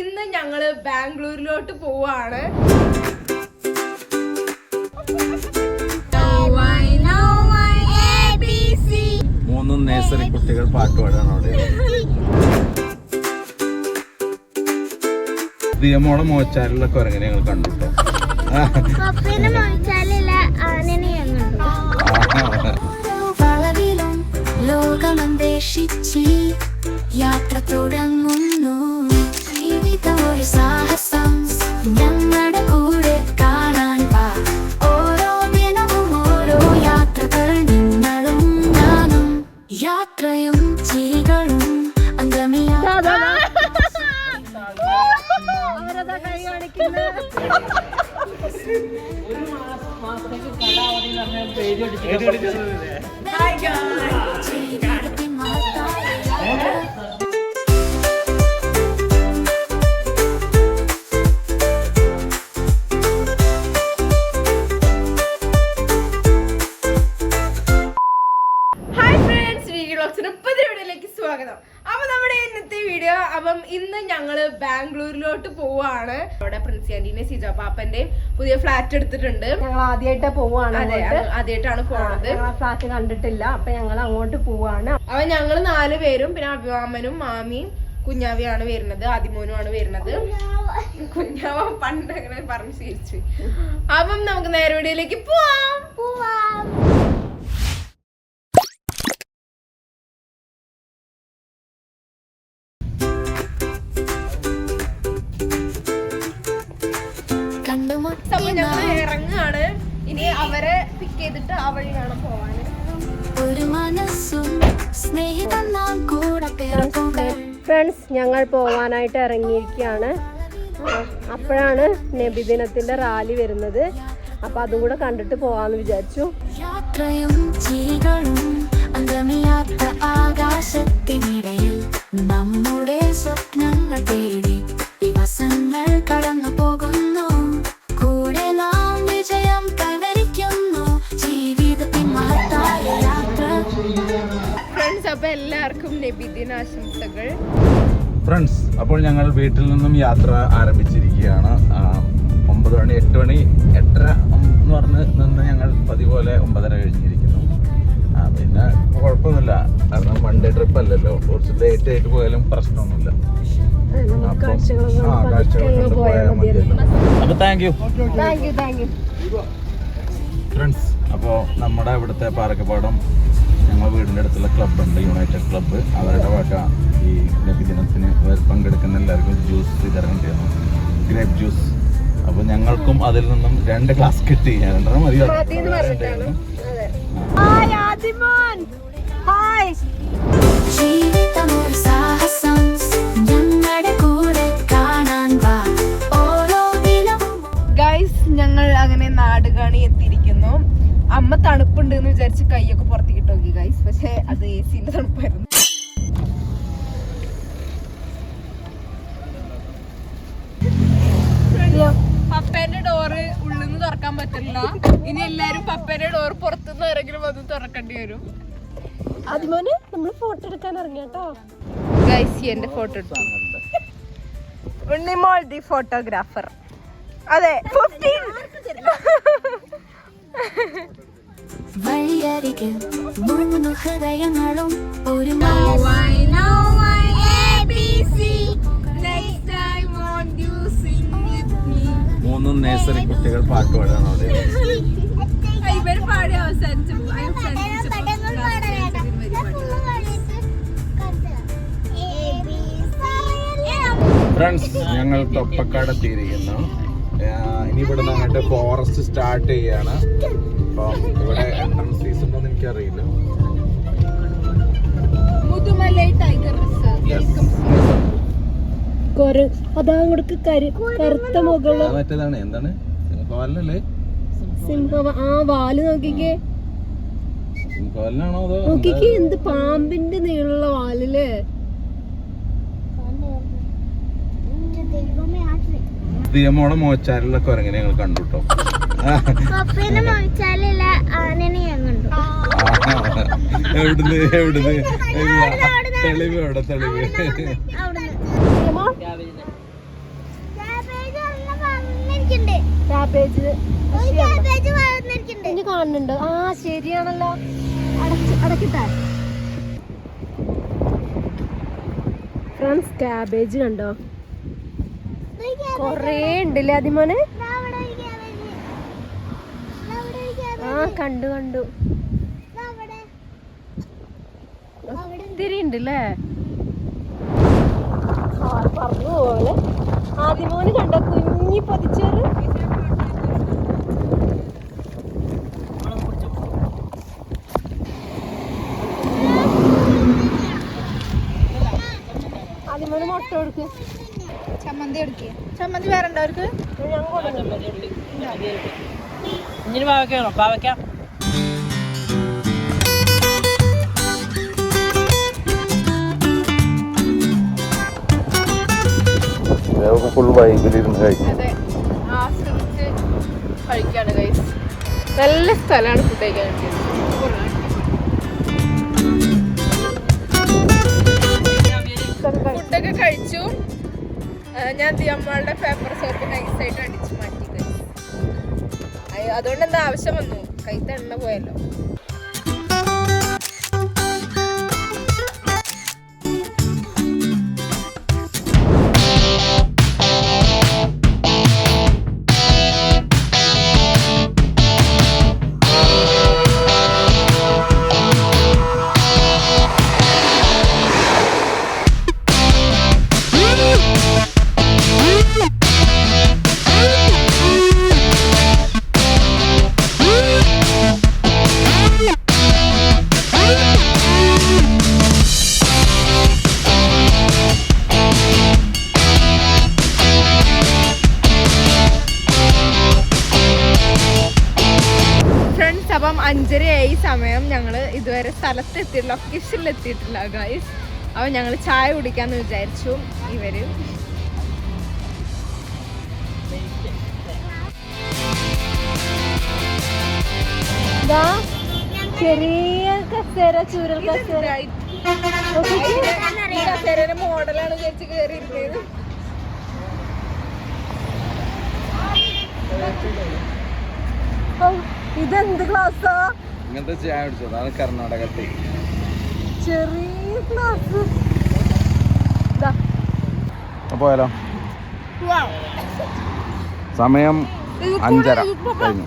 ഇന്ന് ഞങ്ങൾ ബാംഗ്ലൂരിലോട്ട് പോവാണ്. മൂന്നും നേഴ്സറി കുട്ടികൾ പാട്ട് പാടാണ് അവിടെ. ദിയമോളെ മോച്ചാലുള്ള കുരങ്ങനെ ഞങ്ങൾ കണ്ടു ലോകമന്വേഷിച്ച് യാത്ര തുടങ്ങുന്നു പാപ്പന്റെയും പുതിയ ഫ്ലാറ്റ് എടുത്തിട്ടുണ്ട്. ഞങ്ങൾ ആദ്യമായിട്ട് പോവാണ് അതെ ആദ്യമായിട്ടാണ് പോണത്. ഫ്ലാറ്റ് കണ്ടിട്ടില്ല. അപ്പൊ ഞങ്ങൾ അങ്ങോട്ട് പോവാണ്. അപ്പൊ ഞങ്ങൾ നാല് പേരും പിന്നെ അഭിമാമനും മാമിയും കുഞ്ഞാവിയാണ് വരുന്നത് ആദിമോനുമാണ് വരുന്നത്. കുഞ്ഞാവ പണ്ട് അങ്ങനെ പറഞ്ഞ് ശീലിച്ചു. അപ്പം നമുക്ക് നേരെ വീടിയിലേക്ക് പോവാം. പോവാം. ചെയ്തിട്ട് ആ വഴി വേണം പോവാന്. ഒരു മനസ്സും സ്നേഹിതൻ നാം കൂടെ പിറക്കുകൾ ഫ്രണ്ട്സ് ഞങ്ങൾ പോവാനായിട്ട് ഇറങ്ങിയിരിക്കുകയാണ്. അപ്പോഴാണ് നബിദിനത്തിന്റെ റാലി വരുന്നത്. അപ്പൊ അതും കൂടെ കണ്ടിട്ട് പോവാന്ന് വിചാരിച്ചു. യാത്രയും ആകാശത്തിനിടയിൽ നമ്മുടെ സ്വപ്നങ്ങൾ തേടി ദിവസങ്ങൾ കടന്നു പോകുന്നു അപ്പൊ എല്ലാവർക്കും ഫ്രണ്ട്സ് അപ്പോൾ ഞങ്ങൾ വീട്ടിൽ നിന്നും യാത്ര ആരംഭിച്ചിരിക്കുകയാണ്. ഒമ്പത് മണി എട്ട് മണി എട്ടര എന്ന് പറഞ്ഞ് നിന്ന് ഞങ്ങൾ പതിപോലെ ഒമ്പതര കഴിഞ്ഞിരിക്കുന്നു. ആ, പിന്നെ കുഴപ്പമൊന്നുമില്ല. കാരണം വൺ ഡേ ട്രിപ്പ് അല്ലല്ലോ. കുറച്ച് ലേറ്റ് ആയിട്ട് പോയാലും പ്രശ്നമൊന്നുമില്ല. നമുക്ക് കാഴ്ചകളൊന്നും ആ, കാഴ്ചകളൊക്കെ പതുക്കെ അങ്ങ് പോയാൽ പോയാൽ മതിയല്ലോ. മതിയല്ലോ. അപ്പൊ thank you thank you thank you friends അപ്പോൾ നമ്മുടെ ഇവിടുത്തെ പാറക്കപ്പാടം ഞങ്ങൾ വീടിന്റെ അടുത്തുള്ള ക്ലബ്ബുണ്ട് യുണൈറ്റഡ് ക്ലബ്ബ് അവരുടെ വക ഈ നബിദിനത്തിന് അവർ പങ്കെടുക്കുന്ന എല്ലാവർക്കും ജ്യൂസ് വിതരണം ചെയ്യുന്നു. ഗ്രേപ്പ് ജ്യൂസ് അപ്പോൾ ഞങ്ങൾക്കും അതിൽ നിന്നും രണ്ട് ഗ്ലാസ് കിട്ടി. രണ്ടെണ്ണം മതിയോ ഞങ്ങളുടെ ഗൈസ് ഞങ്ങൾ അങ്ങനെ നാടുകാണി എത്തിയിരിക്കുന്നു. അമ്മ തണുപ്പുണ്ട് എന്ന് വിചാരിച്ച് കൈയൊക്കെ ഗൈസ് പക്ഷേ അത് എ സിന്റെ തണുപ്പായിരുന്നു. പപ്പേന്റെ ഡോറ് ഉള്ളിൽ നിന്ന് തുറക്കാൻ പറ്റില്ല. ഇനി എല്ലാരും പപ്പേന്റെ ഡോർ പുറത്തുനിന്ന് ആരെങ്കിലും വന്ന് തുറക്കേണ്ടി വരും. അതുപോലെ നമ്മൾ ഫോട്ടോ എടുക്കാൻ ഇറങ്ങിയാട്ടോ ഗൈസ് എന്റെ ഫോട്ടോ എടുത്തു. ഉണ്ണിമോൾ ദി ഫോട്ടോഗ്രാഫർ അതെ 15 വഴിയരികിൽ മൂന്ന് ഹൃദയങ്ങളും ഒരു മൂന്നും നേഴ്സറി കുട്ടികൾ പാട്ട് പാടാണ് അവിടെ. ഇവർ പാടി അവസാനിച്ചു ഫ്രണ്ട്സ് ഞങ്ങൾ തൊപ്പക്കാട് എത്തിയിരിക്കുന്നു. ഇനി ഇവിടെ നിന്ന് അങ്ങോട്ട് ഫോറസ്റ്റ് സ്റ്റാർട്ട് ചെയ്യാണ്. അപ്പം ഇവിടെ എൻട്രൻസ് ഫീസ് ഉണ്ടോന്ന് എനിക്കറിയില്ല. അതാ കറുത്ത മുകൾ. മറ്റേതാണ് എന്താണ്? സിംഹവാലല്ലേ സിംഹം ആ വാൽ നോക്കിക്കേ. കോലനാണോ അതോ നോക്കിക്കേ എന്ത് പാമ്പിന്റെ നീളമുള്ള വാലില്ലേ? ദിയമോളെ മോച്ചാലുള്ള കുരങ്ങനെ ഞങ്ങൾ കണ്ടു കേട്ടോ എവിടുന്ന് എവിടുന്ന്? തെളിവ് എവിടെ തെളിവ്? കാണുന്നുണ്ട്. ആ ശരിയാണല്ലോ. അടക്കിട്ടാ. ഫ്രണ്ട്സ് കാബേജ് കണ്ടോ? കൊറേ ഉണ്ടല്ലേ അതിമോനെ? ആ കണ്ടു കണ്ടു. ഒത്തിരി ഉണ്ടല്ലേ? പറഞ്ഞു പോലെ. ആദ്യമോന് കണ്ട കുഞ്ഞി പൊതിച്ചോറ് ആദ്യമോന് മുട്ട കൊടുക്ക്. ചമ്മന്തി എടുക്കുക ചമ്മന്തി വേറെ ഉണ്ടോ അവർക്ക്? ഇനി പാവയ്ക്കാണോ പാവയ്ക്ക ഫുൾ വൈകിലിരുന്ന് കഴിക്കും കഴിക്കാണ് ഗൈസ് നല്ല സ്ഥലമാണ് ഫുഡ് കഴിക്കാൻ കിട്ടിയത് ഫുഡൊക്കെ കഴിച്ചു ഞാൻ അമ്മളുടെ പേപ്പർ സോപ്പ് നൈസായിട്ട് അടിച്ചു മാറ്റി അതുകൊണ്ട് എന്താ ആവശ്യം വന്നു? കൈത്ത എണ്ണ പോയല്ലോ. അഞ്ചരയായി സമയം ഞങ്ങൾ ഇതുവരെ സ്ഥലത്ത് എത്തിയിട്ടില്ല ലൊക്കേഷനിൽ എത്തിയിട്ടില്ല ഗൈസ് അപ്പം ഞങ്ങൾ ചായ കുടിക്കാന്ന് വിചാരിച്ചു. ഇവർ ദാ ചെറിയ കസേര ചൂരൽ കസേര. മോഡലാണ് ചേച്ചി കയറിയിരിക്കുന്നത് ഇതെന്ത് ഗ്ലാസ്സാ ഇങ്ങനത്തെ ചായ കുടിച്ചത് അതാണ് കർണാടകത്തെ. ചെറിയ ഗ്ലാസ് പോയാലോ? സമയം അഞ്ചര. കഴിഞ്ഞു.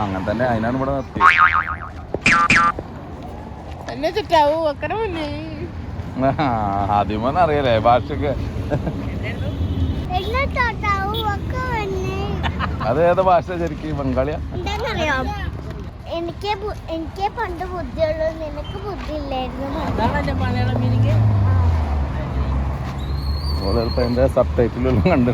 അങ്ങനെ തന്നെ അതിനാണ് ഇവിടെ നിർത്തി എന്നെ ചുറ്റാവൂ വെക്കണ ആദ്യമൊന്നും അറിയല്ലേ ഭാഷക്ക്. അത് ഏതാ ഭാഷ ശരിക്കും ബംഗാളിയാ? എന്താണെന്നറിയോ എനിക്ക് എനിക്ക് പണ്ട് ബുദ്ധിയുള്ളൂ നിനക്ക് ബുദ്ധി സബ് അതാണ് എന്റെ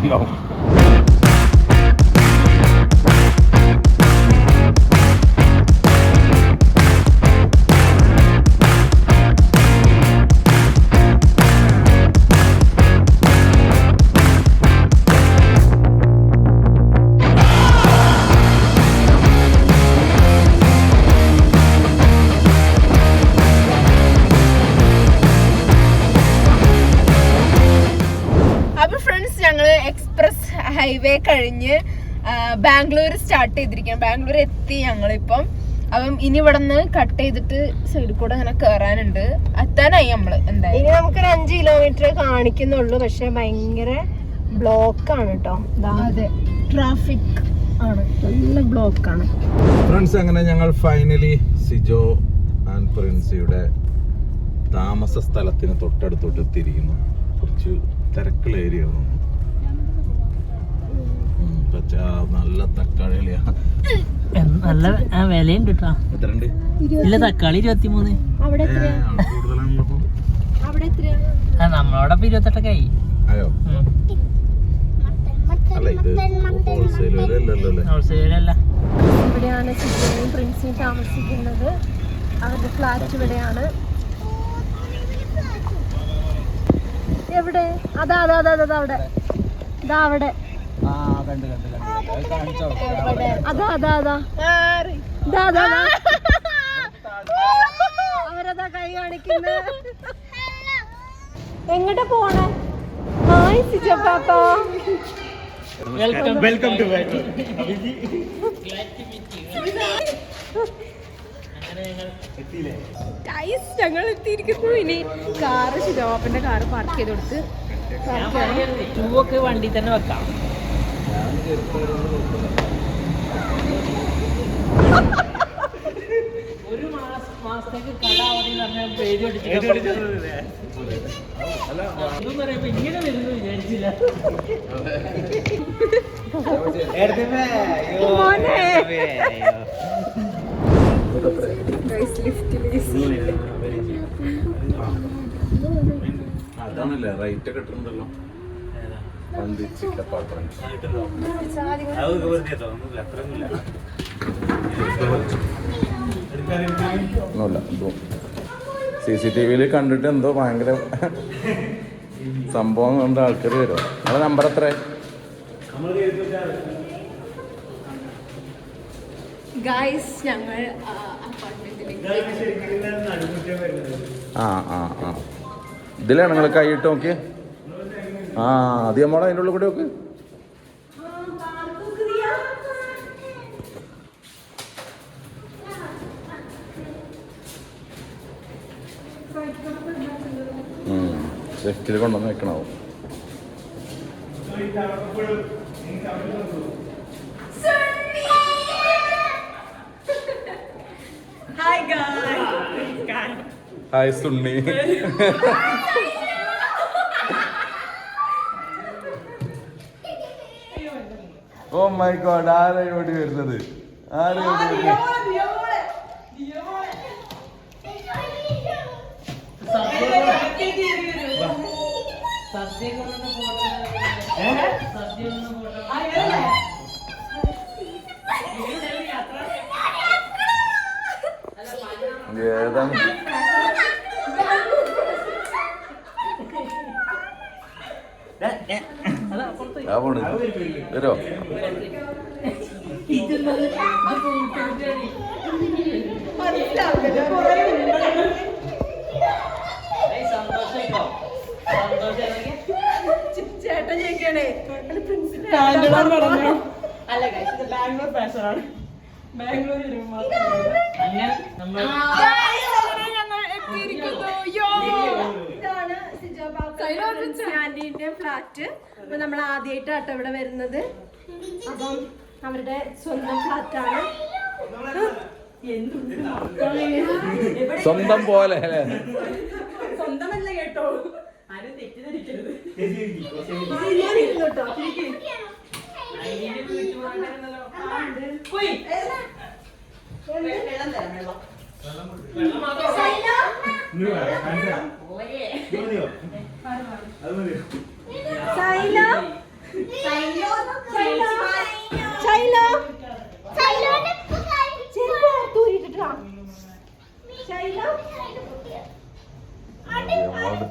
കഴിഞ്ഞ് ബാംഗ്ലൂർ സ്റ്റാർട്ട് ചെയ്തിരിക്കുകയാണ്. ബാംഗ്ലൂർ എത്തി ഞങ്ങളിപ്പം. അപ്പം ഇനി ഇവിടെ നിന്ന് കട്ട് ചെയ്തിട്ട് സൈഡിൽ കൂടെ അങ്ങനെ കയറാനുണ്ട് എത്താനായി നമ്മൾ എന്തായാലും. ഇനി നമുക്കൊരു അഞ്ച് കിലോമീറ്റർ കാണിക്കുന്നുള്ളൂ. പക്ഷെ ഭയങ്കര ബ്ലോക്ക് ആണ് കേട്ടോ അതെ. ട്രാഫിക് ആണ്. നല്ല ബ്ലോക്ക് ആണ്. ഫ്രണ്ട്സ് അങ്ങനെ ഞങ്ങൾ ഫൈനലി സിജോ ആൻഡ് പ്രിൻസിയുടെ താമസ സ്ഥലത്തിന് തൊട്ടടുത്തോട്ട് എത്തിയിരിക്കുന്നു കുറച്ച് തിരക്കുള്ള ഏരിയ പച്ച നല്ല തക്കാളിയാ. നല്ല ആ വിലയുണ്ട് കേട്ടോ എത്രണ്ട് ഇല്ല തക്കാളി എത്രയാ? ആ നമ്മളോടൊപ്പം ഇരുപത്തെട്ടൊക്കെ ആയി. ഇവിടെയാണ് സിജോയും പ്രിൻസിയും താമസിക്കുന്നത്. അവരുടെ ഫ്ലാറ്റ് ഇവിടെയാണ്. എവിടെ? അതാ അതാ അതാ അതാ അവിടെ. ഇതാ അവിടെ. അത് അതാ അതാ. ഇതാ. അവരതാ കൈ കാണിക്കുന്നു. എങ്ങോട്ടാ പോണേ? Hi Sijappappa welcome. Welcome to guys ഞങ്ങൾ എത്തിയിരിക്കുന്നു. ഇനി കാറ് ശിരോപ്പന്റെ കാറ് പാർക്ക് ചെയ്ത് കൊടുത്ത് വണ്ടി തന്നെ വെക്കാം. ഒരു മാസം മാസത്തേക്ക് കട അവധി പറഞ്ഞ പേര് ഇതൊന്നും പറയുമ്പോ ഇങ്ങനെ വരുന്നു വിചാരിച്ചില്ല. അതാണല്ലേ റൈറ്റ് ഒക്കെ ഇട്ടിട്ടുണ്ടല്ലോ. ഒന്നുമില്ല സി സി ടി വിയിൽ കണ്ടിട്ട് എന്തോ ഭയങ്കര സംഭവം കൊണ്ട് ആൾക്കാര് വരും. നിങ്ങളെ നമ്പർ എത്ര ഞങ്ങൾ ആ ആ ആ ഇതിലാണ് നിങ്ങൾ കൈയിട്ട് നോക്കി ആ അത് നമ്മളെ അതിന്റെ ഉള്ളിൽ കൂടെ ഒക്കെ ലെഫ്റ്റിൽ കൊണ്ടുവന്ന് വെക്കണാവും. ഹായ് സുണ്ണി മൈ ഗോഡ് ആരാ ഓടി വരുന്നത്? ആരാ ഓടി വരുന്നത്? ഏതാണ് ആ പോണ് വരോ? സന്തോഷം സന്തോഷം ചേട്ടൻ ചോദിക്കണേ അല്ല ബാംഗ്ലൂർ ഫാഷനാണ് ബാംഗ്ലൂർ അങ്ങനെ നമ്മൾ ഇതാണ് സിജോ ആന്റീന്റെ ഫ്ലാറ്റ്. അപ്പൊ നമ്മൾ ആദ്യമായിട്ടാട്ടോ ഇവിടെ വരുന്നത്. അപ്പം അവരുടെ സ്വന്തം ഫ്ലാറ്റാണ്. സ്വന്തം പോലെ അല്ലേ? സ്വന്തമല്ല കേട്ടോ. ആരും തെറ്റിദ്ധരിക്കരുത്. വെള്ളം തരാം വെള്ളം.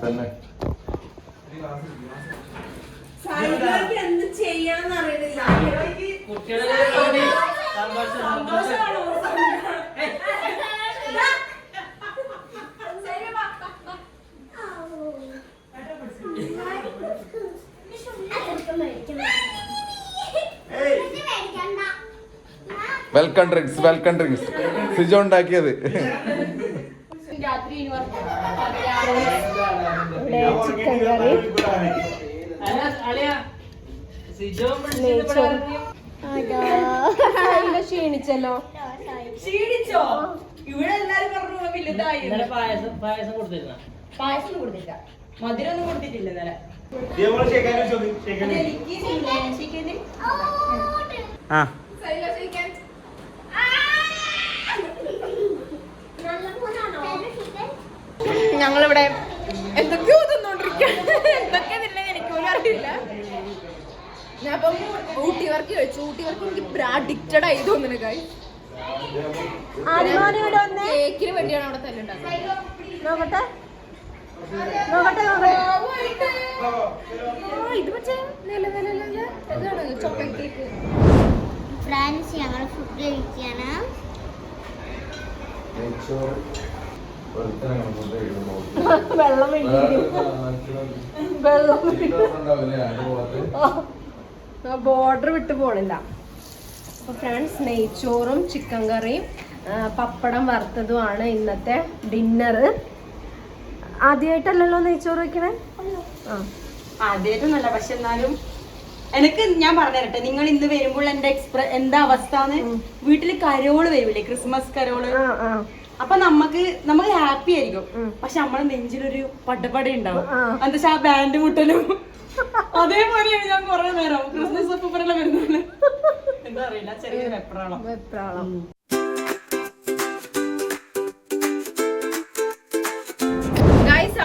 തന്നെ. എന്ത് ചെയ്യാന്ന് അറിയണില്ല. കുട്ടികളെ സന്തോഷം. Welcome drinks welcome drinks Sijo ഉണ്ടാക്കിയത്. ക്ഷീണിച്ചല്ലോ ക്ഷീണിച്ചോ? ഇവിടെ എല്ലാരും പറഞ്ഞു വലുതായി. പായസം പായസം കൊടുത്തിരുന്ന? പായസം കൊടുത്തില്ല മധുരം ഒന്നും കൊടുത്തിട്ടില്ല ഇന്നലെ. ആ. ഞങ്ങളിവിടെ എന്തൊക്കെയോ തിന്നോണ്ടിരിക്കുകയാണ് എന്തൊക്കെയാന്നില്ല എനിക്ക് പോലും അറിയില്ല. ഞാൻ അപ്പം ഊട്ടി വർക്ക് ചോദിച്ചു. ഊട്ടി വർക്ക് എനിക്ക് അഡിക്റ്റഡ് ആയി തോന്നുന്നു കായ് കേക്കിന് വേണ്ടിയാണ് അവിടെ തന്നെ നോക്കട്ടെ. നോക്കട്ടെ ഇത് പക്ഷേ നില നില നില. ഇതാണ് ചോക്ലേറ്റ് കേക്ക് ഫ്രാൻസ് ഞങ്ങൾ ഫുഡ് കഴിക്കുകയാണ് വെള്ളം വെള്ളം ബോർഡർ വിട്ടു പോണില്ല. അപ്പൊ ഫ്രണ്ട്സ് നെയ്ച്ചോറും ചിക്കൻ കറിയും പപ്പടം വറുത്തതുമാണ് ഇന്നത്തെ ഡിന്നർ ആദ്യമായിട്ടല്ലല്ലോ നെയ്ച്ചോറ് വെക്കണേ? ആ. ആദ്യമായിട്ടും നല്ല പക്ഷെ എന്നാലും എനിക്ക് ഞാൻ പറഞ്ഞു തരട്ടെ നിങ്ങൾ ഇന്ന് വരുമ്പോൾ എന്റെ എക്സ്പ്ര എന്താ അവസ്ഥ വീട്ടിൽ കരോൾ വരൂലേ ക്രിസ്മസ് കരോൾ? അപ്പൊ നമുക്ക് നമുക്ക് ഹാപ്പി ആയിരിക്കും. പക്ഷെ നമ്മളെ നെഞ്ചിലൊരു പടപട ഉണ്ടാവും. എന്താ വെച്ചാ ആ ബാൻഡ് മുട്ടലും. അതേപോലെയാണ് ഞാൻ കുറെ നേരം. ക്രിസ്മസ് ഒക്കെ വരുന്നത്. എന്താ അറിയില്ല. ചെറിയ വെപ്രാളം. വെപ്രാളം.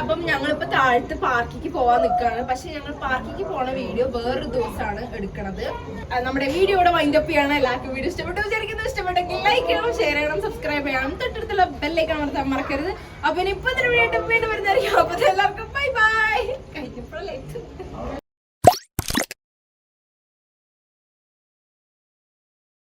അപ്പം ഞങ്ങളിപ്പോ താഴത്ത് പാർക്കിക്ക് പോവാൻ നിൽക്കുകയാണ് പക്ഷെ ഞങ്ങൾ പാർക്കിക്ക് പോണ വീഡിയോ വേറൊരു ദിവസമാണ് എടുക്കണത്. നമ്മുടെ വീഡിയോയുടെ വൈൻഡ് അപ്പ് ചെയ്യണം. എല്ലാവർക്കും വീഡിയോ ഇഷ്ടപ്പെട്ടു ഇഷ്ടപ്പെട്ടെങ്കിൽ ലൈക്ക് ചെയ്യണം ഷെയർ ചെയ്യണം സബ്സ്ക്രൈബ് ചെയ്യണം. തൊട്ടടുത്തുള്ള ബെല്ലൈക്കൺ അമർത്താൻ മറക്കരുത്. അപ്പൊ ഇനി ഇപ്പൊ വീണ്ടും വീണ്ടും വരുന്നതായിരിക്കും. അപ്പൊ എല്ലാവർക്കും ബൈ ബൈ കഴിഞ്ഞപ്പോഴല്ലേ